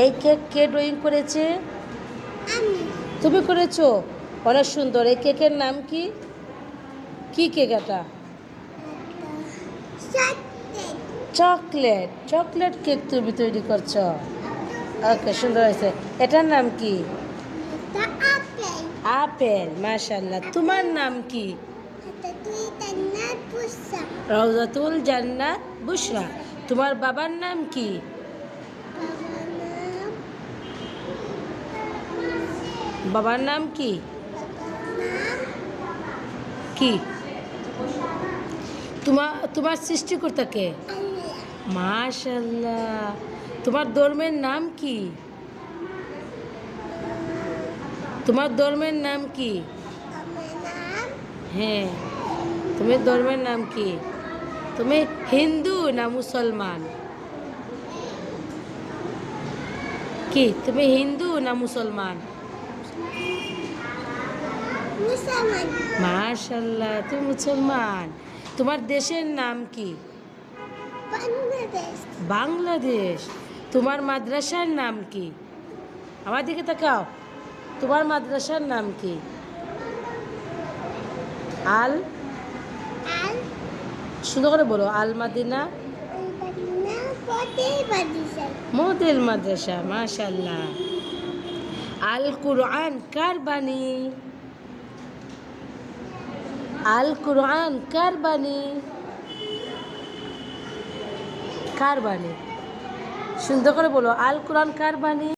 এই কেক কে ড্রয়িং করেছে? তুমি করেছ? অনেক সুন্দর। এই কেকের নাম কি? কি কেক এটা? চকলেট। চকলেট কেক তুমি তৈরি করছ। ওকে সুন্দর হয়েছে। এটার নাম কি? আপেল। মাশাল্লাহ তোমার নাম কি? রওজাতুল জান্নাত বুশরা তোমার বাবার নাম কি বাবার নাম বাবার নাম কি? কি? তোমার তোমার সৃষ্টিকর্তাকে মাশাল্লাহ তোমার ধর্মের নাম কি? তোমার ধর্মের নাম কি? হ্যাঁ তুমি ধর্মের নাম কি? তুমি হিন্দু না মুসলমান? কি, তুমি হিন্দু না মুসলমান? মাশাল্লাহ তুমি মুসলমান। তোমার দেশের নাম কি? বাংলাদেশ। বাংলাদেশ। তোমার মাদ্রাসার নাম কি? আমার দিকে তাকাও। তোমার মাদ্রাসার নাম কি? আল? সুন্দর করে বলো আল মাদিনা? মোদেল মাদ্রাসা। মাশাল্লাহ আল কুরআন কার বাণী? আল কুরআন কার বাণী? কার বাণী? সুন্দর করে বলো আল কুরআন কার বাণী?